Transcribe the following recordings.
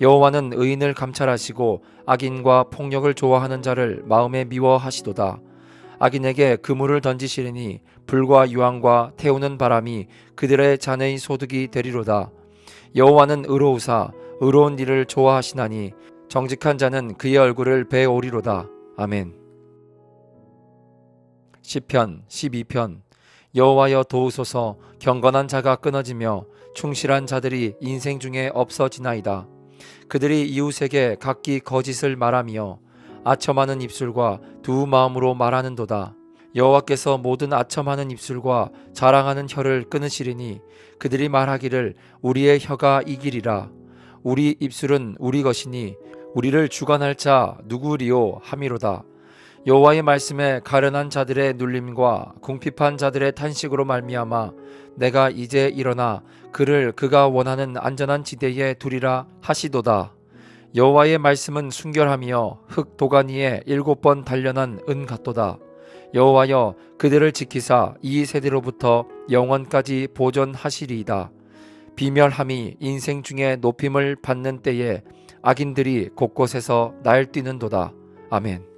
여호와는 의인을 감찰하시고 악인과 폭력을 좋아하는 자를 마음에 미워하시도다. 악인에게 그물을 던지시리니 불과 유황과 태우는 바람이 그들의 잔의 소득이 되리로다. 여호와는 의로우사 의로운 일을 좋아하시나니 정직한 자는 그의 얼굴을 배오리로다. 아멘. 시편 12편 여호와여 도우소서 경건한 자가 끊어지며 충실한 자들이 인생 중에 없어지나이다. 그들이 이웃에게 각기 거짓을 말하며 아첨하는 입술과 두 마음으로 말하는도다. 여호와께서 모든 아첨하는 입술과 자랑하는 혀를 끊으시리니 그들이 말하기를 우리의 혀가 이기리라. 우리 입술은 우리 것이니 우리를 주관할 자 누구리요 함이로다. 여호와의 말씀에 가련한 자들의 눌림과 궁핍한 자들의 탄식으로 말미암아 내가 이제 일어나 그를 그가 원하는 안전한 지대에 두리라 하시도다. 여호와의 말씀은 순결하며 흙 도가니에 일곱 번 단련한 은 같도다. 여호와여 그들을 지키사 이 세대로부터 영원까지 보존하시리이다. 비멸함이 인생 중에 높임을 받는 때에 악인들이 곳곳에서 날뛰는도다. 아멘.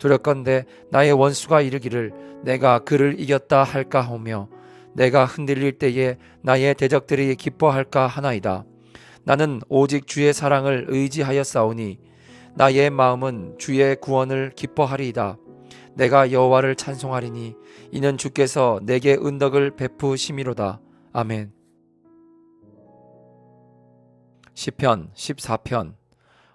두렵건대 나의 원수가 이르기를 내가 그를 이겼다 할까 하오며 내가 흔들릴 때에 나의 대적들이 기뻐할까 하나이다. 나는 오직 주의 사랑을 의지하였사오니 나의 마음은 주의 구원을 기뻐하리이다. 내가 여호와를 찬송하리니 이는 주께서 내게 은덕을 베푸심이로다. 아멘. 시편 14편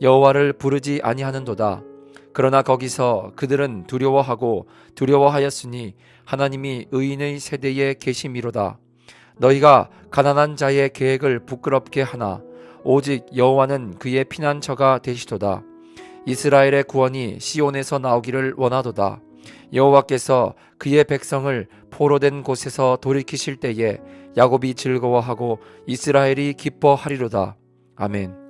여호와를 부르지 아니하는도다. 그러나 거기서 그들은 두려워하고 두려워하였으니 하나님이 의인의 세대에 계심이로다. 너희가 가난한 자의 계획을 부끄럽게 하나 오직 여호와는 그의 피난처가 되시도다. 이스라엘의 구원이 시온에서 나오기를 원하도다. 여호와께서 그의 백성을 포로된 곳에서 돌이키실 때에 야곱이 즐거워하고 이스라엘이 기뻐하리로다. 아멘.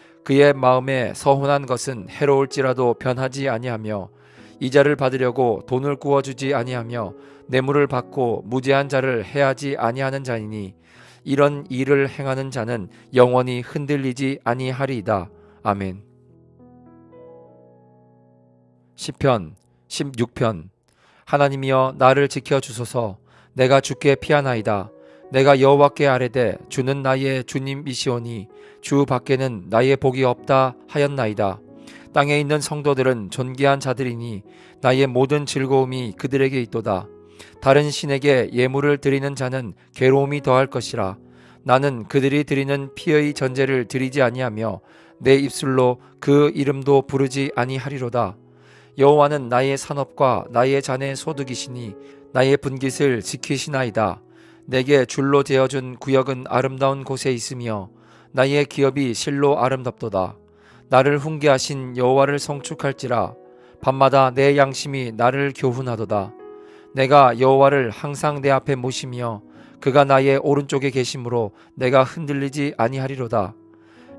그의 마음에 서운한 것은 해로울지라도 변하지 아니하며 이자를 받으려고 돈을 구워 주지 아니하며 뇌물을 받고 무죄한 자를 해하지 아니하는 자이니 이런 일을 행하는 자는 영원히 흔들리지 아니하리이다. 아멘. 시편 16편 하나님이여 나를 지켜 주소서 내가 주께 피하나이다. 내가 여호와께 아뢰되 주는 나의 주님이시오니 주 밖에는 나의 복이 없다 하였나이다. 땅에 있는 성도들은 존귀한 자들이니 나의 모든 즐거움이 그들에게 있도다. 다른 신에게 예물을 드리는 자는 괴로움이 더할 것이라. 나는 그들이 드리는 피의 전제를 드리지 아니하며 내 입술로 그 이름도 부르지 아니하리로다. 여호와는 나의 산업과 나의 잔의 소득이시니 나의 분깃을 지키시나이다. 내게 줄로 되어준 구역은 아름다운 곳에 있으며 나의 기업이 실로 아름답도다. 나를 훈계하신 여호와를 성축할지라 밤마다 내 양심이 나를 교훈하도다. 내가 여호와를 항상 내 앞에 모시며 그가 나의 오른쪽에 계심으로 내가 흔들리지 아니하리로다.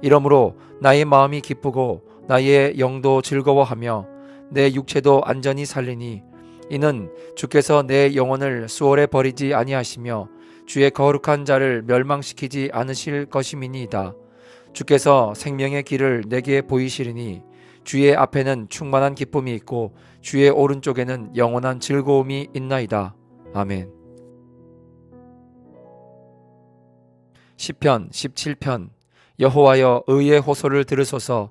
이러므로 나의 마음이 기쁘고 나의 영도 즐거워하며 내 육체도 안전히 살리니 이는 주께서 내 영혼을 수월에 버리지 아니하시며 주의 거룩한 자를 멸망시키지 않으실 것임이니이다. 주께서 생명의 길을 내게 보이시리니 주의 앞에는 충만한 기쁨이 있고 주의 오른쪽에는 영원한 즐거움이 있나이다. 아멘. 시편 17편 여호와여 의의 호소를 들으소서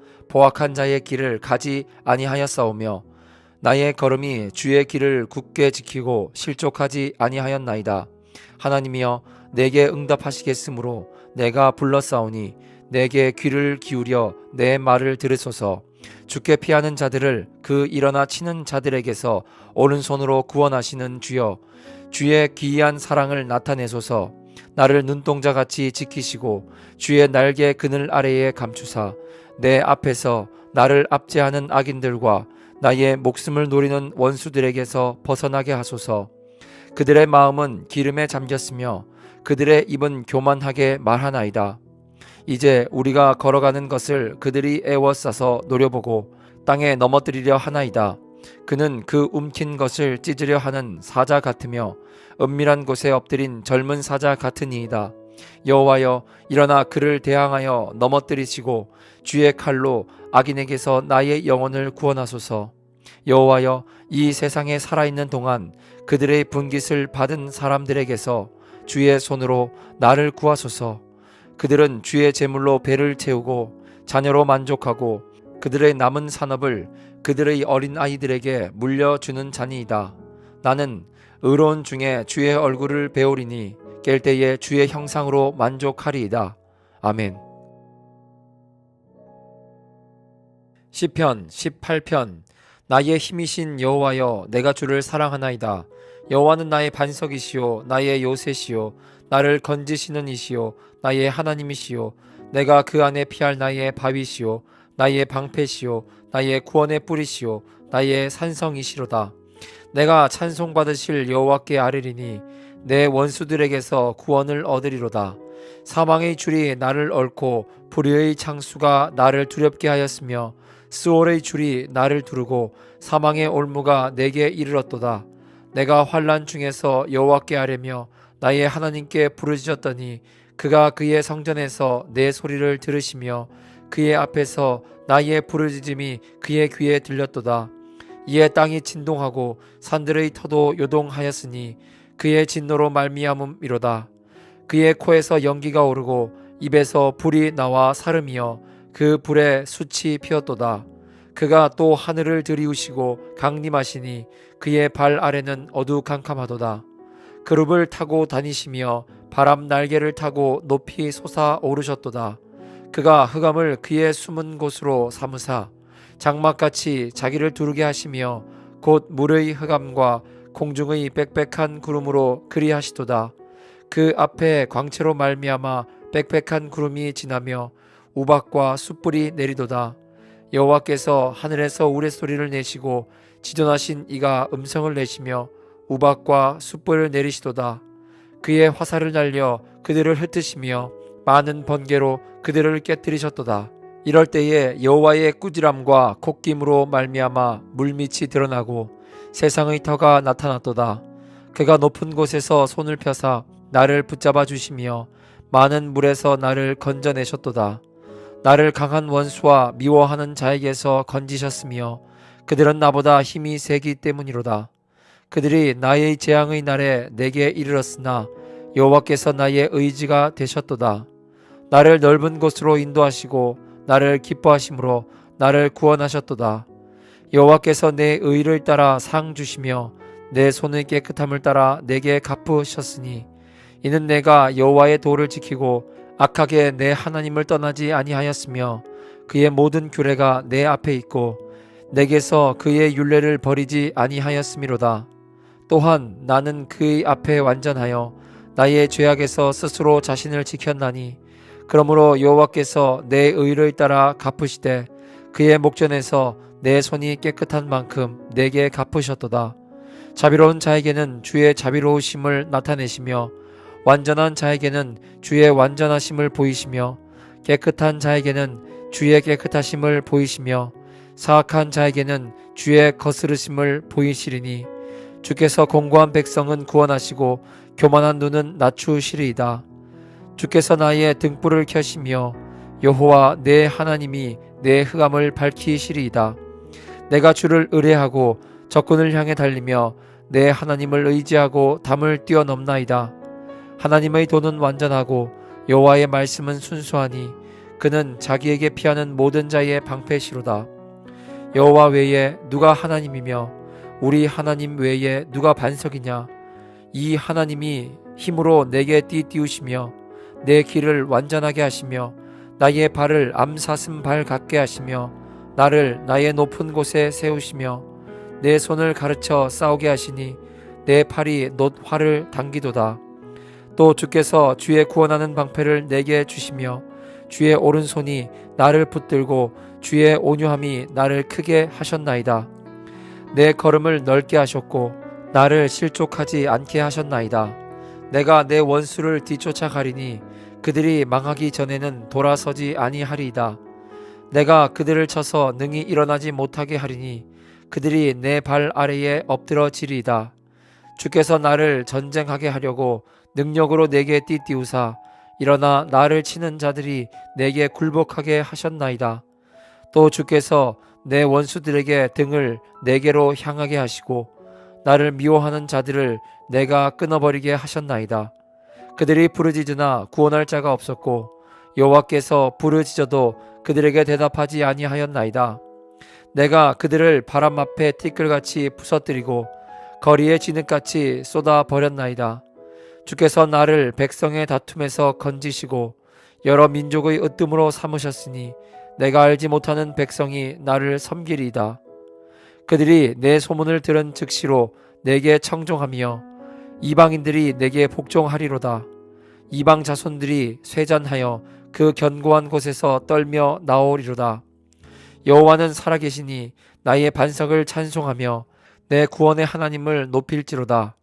보악한 자의 길을 가지 아니하였사오며 나의 걸음이 주의 길을 굳게 지키고 실족하지 아니하였나이다. 하나님이여 내게 응답하시겠으므로 내가 불렀사오니 내게 귀를 기울여 내 말을 들으소서. 주께 피하는 자들을 그 일어나 치는 자들에게서 오른손으로 구원하시는 주여 주의 기이한 사랑을 나타내소서. 나를 눈동자같이 지키시고 주의 날개 그늘 아래에 감추사 내 앞에서 나를 압제하는 악인들과 나의 목숨을 노리는 원수들에게서 벗어나게 하소서. 그들의 마음은 기름에 잠겼으며 그들의 입은 교만하게 말하나이다. 이제 우리가 걸어가는 것을 그들이 애워싸서 노려보고 땅에 넘어뜨리려 하나이다. 그는 그 움킨 것을 찢으려 하는 사자 같으며 은밀한 곳에 엎드린 젊은 사자 같으니이다. 여호와여 일어나 그를 대항하여 넘어뜨리시고 주의 칼로 악인에게서 나의 영혼을 구원하소서. 여호와여 이 세상에 살아있는 동안 그들의 분깃을 받은 사람들에게서 주의 손으로 나를 구하소서. 그들은 주의 제물로 배를 채우고 자녀로 만족하고 그들의 남은 산업을 그들의 어린 아이들에게 물려주는 자니이다. 나는 의로운 중에 주의 얼굴을 배우리니 깰 때에 주의 형상으로 만족하리이다. 아멘. 시편 18편 나의 힘이신 여호와여 내가 주를 사랑하나이다. 여호와는 나의 반석이시요 나의 요새시요 나를 건지시는 이시요 나의 하나님이시요 내가 그 안에 피할 나의 바위시요 나의 방패시요 나의 구원의 뿌리시요 나의 산성이시로다. 내가 찬송받으실 여호와께 아뢰리니 내 원수들에게서 구원을 얻으리로다. 사망의 줄이 나를 얽고 불의의 창수가 나를 두렵게 하였으며 스올의 줄이 나를 두르고 사망의 올무가 내게 이르렀도다. 내가 환란 중에서 여호와께 아뢰며 나의 하나님께 부르짖었더니 그가 그의 성전에서 내 소리를 들으시며 그의 앞에서 나의 부르짖음이 그의 귀에 들렸도다. 이에 땅이 진동하고 산들의 터도 요동하였으니 그의 진노로 말미암음이로다. 그의 코에서 연기가 오르고 입에서 불이 나와 사름이여 그 불에 숯이 피었도다. 그가 또 하늘을 들이우시고 강림하시니 그의 발 아래는 어두캄캄하도다. 그룹을 타고 다니시며 바람 날개를 타고 높이 솟아 오르셨도다. 그가 흑암을 그의 숨은 곳으로 삼으사 장막같이 자기를 두르게 하시며 곧 물의 흑암과 공중의 빽빽한 구름으로 그리하시도다. 그 앞에 광채로 말미암아 빽빽한 구름이 지나며 우박과 숯불이 내리도다. 여호와께서 하늘에서 우레소리를 내시고 지존하신 이가 음성을 내시며 우박과 숯불을 내리시도다. 그의 화살을 날려 그들을 흩으시며 많은 번개로 그들을 깨뜨리셨도다. 이럴 때에 여호와의 꾸지람과 콧김으로 말미암아 물밑이 드러나고 세상의 터가 나타났도다. 그가 높은 곳에서 손을 펴사 나를 붙잡아 주시며 많은 물에서 나를 건져내셨도다. 나를 강한 원수와 미워하는 자에게서 건지셨으며 그들은 나보다 힘이 세기 때문이로다. 그들이 나의 재앙의 날에 내게 이르렀으나 여호와께서 나의 의지가 되셨도다. 나를 넓은 곳으로 인도하시고 나를 기뻐하심으로 나를 구원하셨도다. 여호와께서 내 의를 따라 상 주시며 내 손의 깨끗함을 따라 내게 갚으셨으니 이는 내가 여호와의 도를 지키고 악하게 내 하나님을 떠나지 아니하였으며 그의 모든 규례가 내 앞에 있고 내게서 그의 율례를 버리지 아니하였음이로다. 또한 나는 그의 앞에 완전하여 나의 죄악에서 스스로 자신을 지켰나니 그러므로 여호와께서 내 의를 따라 갚으시되 그의 목전에서 내 손이 깨끗한 만큼 내게 갚으셨도다. 자비로운 자에게는 주의 자비로우심을 나타내시며 완전한 자에게는 주의 완전하심을 보이시며 깨끗한 자에게는 주의 깨끗하심을 보이시며 사악한 자에게는 주의 거스르심을 보이시리니 주께서 공고한 백성은 구원하시고 교만한 눈은 낮추시리이다. 주께서 나의 등불을 켜시며 여호와 내 하나님이 내 흑암을 밝히시리이다. 내가 주를 의뢰하고 적군을 향해 달리며 내 하나님을 의지하고 담을 뛰어넘나이다. 하나님의 도는 완전하고 여호와의 말씀은 순수하니 그는 자기에게 피하는 모든 자의 방패시로다. 여호와 외에 누가 하나님이며 우리 하나님 외에 누가 반석이냐? 이 하나님이 힘으로 내게 띠띠우시며 내 길을 완전하게 하시며 나의 발을 암사슴 발 같게 하시며 나를 나의 높은 곳에 세우시며 내 손을 가르쳐 싸우게 하시니 내 팔이 놋 활을 당기도다. 또 주께서 주의 구원하는 방패를 내게 주시며 주의 오른손이 나를 붙들고 주의 온유함이 나를 크게 하셨나이다. 내 걸음을 넓게 하셨고 나를 실족하지 않게 하셨나이다. 내가 내 원수를 뒤쫓아 가리니 그들이 망하기 전에는 돌아서지 아니하리이다. 내가 그들을 쳐서 능히 일어나지 못하게 하리니 그들이 내 발 아래에 엎드러지리이다. 주께서 나를 전쟁하게 하려고 능력으로 내게 띠띠우사 일어나 나를 치는 자들이 내게 굴복하게 하셨나이다. 또 주께서 내 원수들에게 등을 내게로 향하게 하시고 나를 미워하는 자들을 내가 끊어버리게 하셨나이다. 그들이 부르짖으나 구원할 자가 없었고 여호와께서 부르짖어도 그들에게 대답하지 아니하였나이다. 내가 그들을 바람 앞에 티끌같이 부서뜨리고 거리에 진흙같이 쏟아 버렸나이다. 주께서 나를 백성의 다툼에서 건지시고 여러 민족의 으뜸으로 삼으셨으니 내가 알지 못하는 백성이 나를 섬기리이다. 그들이 내 소문을 들은 즉시로 내게 청종하며 이방인들이 내게 복종하리로다. 이방 자손들이 쇠잔하여 그 견고한 곳에서 떨며 나오리로다. 여호와는 살아계시니 나의 반석을 찬송하며 내 구원의 하나님을 높일지로다.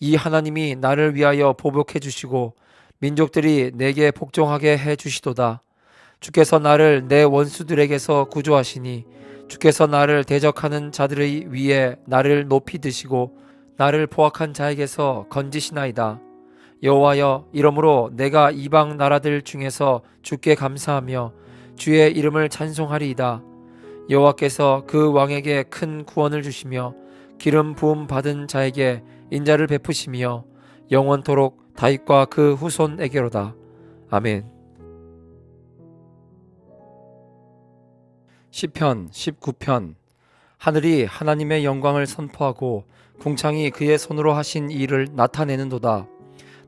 이 하나님이 나를 위하여 보복해 주시고 민족들이 내게 복종하게 해 주시도다. 주께서 나를 내 원수들에게서 구조하시니 주께서 나를 대적하는 자들의 위에 나를 높이 드시고 나를 포악한 자에게서 건지시나이다. 여호와여 이러므로 내가 이방 나라들 중에서 주께 감사하며 주의 이름을 찬송하리이다. 여호와께서 그 왕에게 큰 구원을 주시며 기름 부음 받은 자에게 인자를 베푸시며 영원토록 다윗과 그 후손에게로다. 아멘. 시편 19편 하늘이 하나님의 영광을 선포하고 궁창이 그의 손으로 하신 일을 나타내는도다.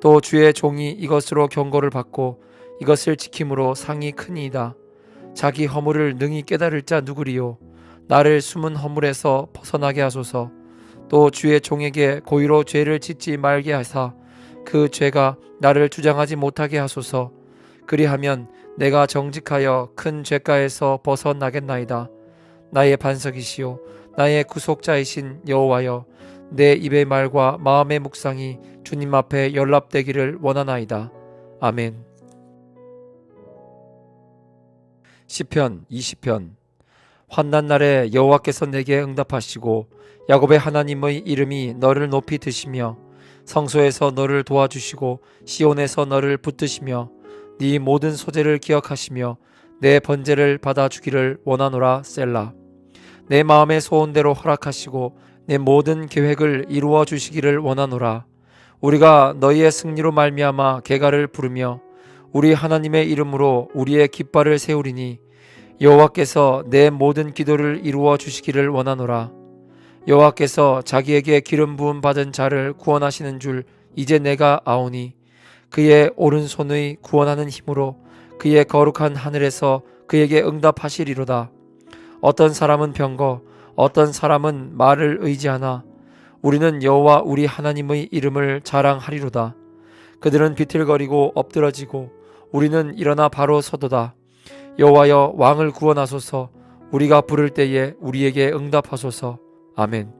또 주의 종이 이것으로 경고를 받고 이것을 지킴으로 상이 크니이다. 자기 허물을 능히 깨달을 자 누구리요? 나를 숨은 허물에서 벗어나게 하소서. 또 주의 종에게 고의로 죄를 짓지 말게 하사 그 죄가 나를 주장하지 못하게 하소서. 그리하면 내가 정직하여 큰 죄가에서 벗어나겠나이다. 나의 반석이시요 나의 구속자이신 여호와여 내 입의 말과 마음의 묵상이 주님 앞에 연락되기를 원하나이다. 아멘. 시편 20편 환난 날에 여호와께서 내게 응답하시고 야곱의 하나님의 이름이 너를 높이 드시며 성소에서 너를 도와주시고 시온에서 너를 붙드시며 네 모든 소재를 기억하시며 내 번제를 받아 주기를 원하노라 셀라 내 마음의 소원대로 허락하시고 내 모든 계획을 이루어 주시기를 원하노라. 우리가 너희의 승리로 말미암아 개가를 부르며 우리 하나님의 이름으로 우리의 깃발을 세우리니 여호와께서 내 모든 기도를 이루어 주시기를 원하노라. 여호와께서 자기에게 기름 부음 받은 자를 구원하시는 줄 이제 내가 아오니 그의 오른손의 구원하는 힘으로 그의 거룩한 하늘에서 그에게 응답하시리로다. 어떤 사람은 병거 어떤 사람은 말을 의지하나 우리는 여호와 우리 하나님의 이름을 자랑하리로다. 그들은 비틀거리고 엎드러지고 우리는 일어나 바로 서도다. 여호와여 왕을 구원하소서. 우리가 부를 때에 우리에게 응답하소서. 아멘